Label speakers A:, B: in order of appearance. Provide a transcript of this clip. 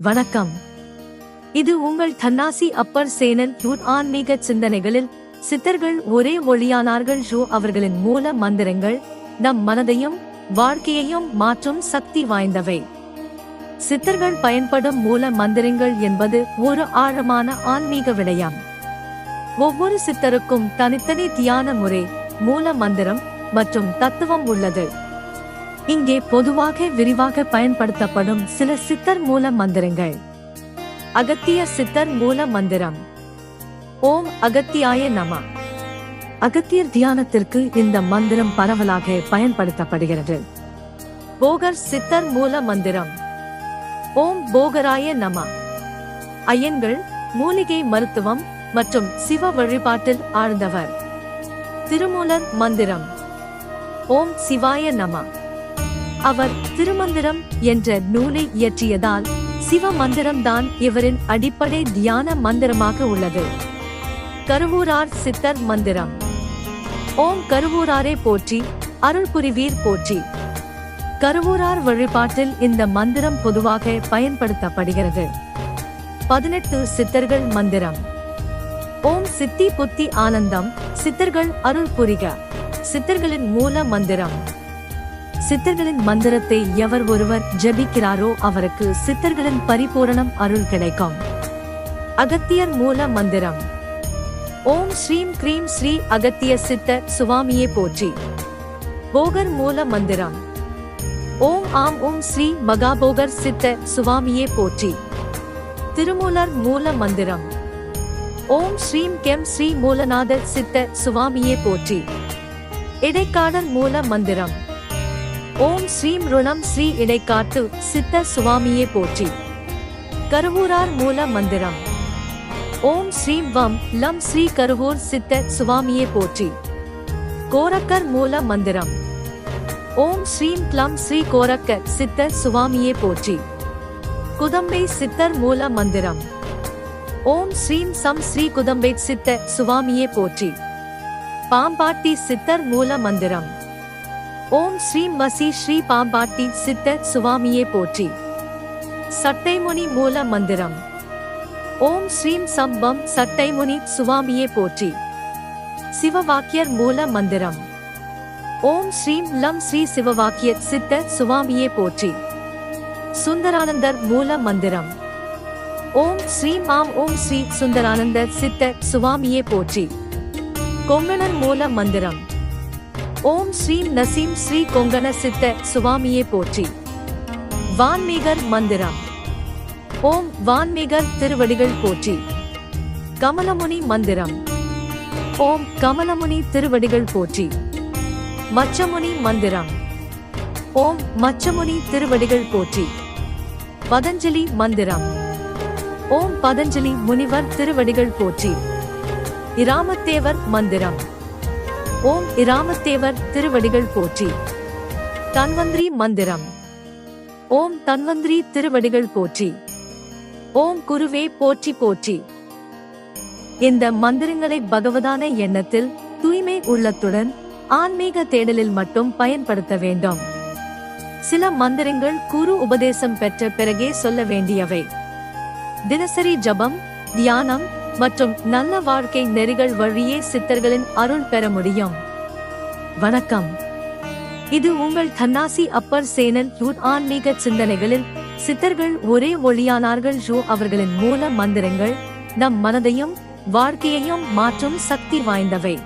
A: வணக்கம். இது உங்கள் தன்னாசி அப்பர் சேனல் யூட் ஆன்மீக சிந்தனைகளில் சித்தர்கள் ஒரே ஒளியானார்கள் ஷோ அவர்களின் மூல மந்திரங்கள் நம் மனதையும் வாழ்க்கையையும் மாற்றும் சக்தி வாய்ந்தவை. சித்தர்கள் பயன்படும் மூல மந்திரங்கள் என்பது ஒரு ஆழமான ஆன்மீக விடயம். ஒவ்வொரு சித்தருக்கும் தனித்தனி தியான முறை மூல மந்திரம் மற்றும் தத்துவம் உள்ளது. இங்கே பொதுவாக விரிவாக பயன்படுத்தப்படும் சில சித்தர் மூல மந்திரங்கள். அகத்திய சித்தர் மூல மந்திரம். ஓம் அகத்தியாய நம. அகத்தியர் தியானத்திற்கு இந்த மந்திரம் பரவலாக பயன்படுத்தப்படுகிறது. போகர் சித்தர் மூல மந்திரம். ஓம் போகராய நம. ஐயன்கள் மூலிகை மருத்துவம் மற்றும் சிவ வழிபாட்டில் ஆழ்ந்தவர். திருமூலர் மந்திரம். ஓம் சிவாய நம. அவர் திருமந்திரம் என்ற நூலை இயற்றியதால் சிவ மந்திரம்தான் இவரின் அடிப்படை தியான மந்திரமாக உள்ளது. கருவூரார் சித்தர் மந்திரம். ஓம் கருவூராரே போற்றி அருள் புரிவீர் போற்றி. கருவூரார் வழிபாட்டில் இந்த மந்திரம் பொதுவாக பயன்படுத்தப்படுகிறது. பதினெட்டு சித்தர்கள் மந்திரம். ஓம் சித்தி புத்தி ஆனந்தம் சித்தர்கள் அருள் புரிக சித்தர்களின் மூல மந்திரம். சித்தர்களின் மந்திரத்தை எவர் ஒருவர் ஜபிக்கிறாரோ அவருக்கு சித்தர்களின் பரிபூரணம் அருள் கிடைக்கும். அகத்தியர் மூல மந்திரம். ஓம் ஸ்ரீம் கிரீம் ஸ்ரீ அகத்திய சித்த சுவாமியே போற்றி. போகர் மூல மந்திரம். ஓம் ஆம் ஓம் ஸ்ரீ மகாபோகர் சித்த சுவாமியே போற்றி. திருமூலர் மூல மந்திரம். ஓம் ஸ்ரீம் கெம் ஸ்ரீ மூலநாதர் சித்த சுவாமியே போற்றி. இடைக்காடர் மூல மந்திரம். ஓம் ஸ்ரீம் ருணம் ஸ்ரீ இடைக்காட்டு சித்த சுவாமியே போற்றி. கருவூரார் மூல மந்திரம். ஓம் ஸ்ரீம் வம் லம் ஸ்ரீ கருவூர் சித்த சுவாமியே போற்றி. கோரக்கர் மூல மந்திரம். ஓம் ஸ்ரீம் க்ளம் ஸ்ரீ கோரக்கர் சித்த சுவாமியே போற்றி. குதம்பை சித்தர் மூல மந்திரம். ஓம் ஸ்ரீம் சம் ஸ்ரீ குதம்பை சித்த சுவாமியே போற்றி. பாம்பாட்டி சித்தர் மூல மந்திரம். ஓம் ஸ்ரீ மசி ஸ்ரீ பாம்பாட்டி சித்த சுவாமியே போற்றி. சட்டைமுனி மூல மந்திரம். ஓம் ஸ்ரீம் சம்பம் சட்டைமுனி சுவாமியே போற்றி. சிவவாக்கியர் மூல மந்திரம். ஓம் ஸ்ரீம் லம் ஸ்ரீ சிவவாக்கிய சித்த சுவாமியே போற்றி. சுந்தரானந்தர் மூல மந்திரம். ஓம் ஸ்ரீ மாம் ஓம் ஸ்ரீ சுந்தரானந்தர் சித்த சுவாமியே போற்றி. கொங்கணன் மூல மந்திரம். ஓம் ஸ்ரீம் நசீம் ஸ்ரீ கொங்கண சித்த சுவாமியே போற்றி. வான்மீகர் மந்திரம். ஓம் வான்மீகர் திருவடிகள் போற்றி. கமலமுனி மந்திரம். ஓம் கமலமுனி திருவடிகள் போற்றி. மச்சமுனி மந்திரம். ஓம் மச்சமுனி திருவடிகள் போற்றி. பதஞ்சலி மந்திரம். ஓம் பதஞ்சலி முனிவர் திருவடிகள் போற்றி. இராமத்தேவர் மந்திரம். ஓம் இராமத்தேவர் திருவடிகள் போற்றி. தன்வந்திரி மந்திரம். ஓம் தன்வந்திரி திருவடிகள் போற்றி. ஓம் குருவே போற்றி போற்றி. இந்த மந்திரங்களை பகவதான எண்ணத்தில் தூய்மை உள்ளத்துடன் ஆன்மீக தேடலில் மட்டும் பயன்படுத்த வேண்டும். சில மந்திரங்கள் குரு உபதேசம் பெற்ற பிறகே சொல்ல வேண்டியவை. தினசரி ஜபம் தியானம் மற்றும் நல்ல வாழ்க்கை நெறிகள் வழியே சித்தர்களின் அருள் பெற முடியும். வணக்கம். இது உங்கள் தன்னாசி அப்பர் சேனல் யூத் ஆன்மீக சிந்தனைகளில் சித்தர்கள் ஒரே ஒளியானார்கள் ஷோ அவர்களின் மூல மந்திரங்கள் நம் மனதையும் வாழ்க்கையையும் மாற்றும் சக்தி வாய்ந்தவை.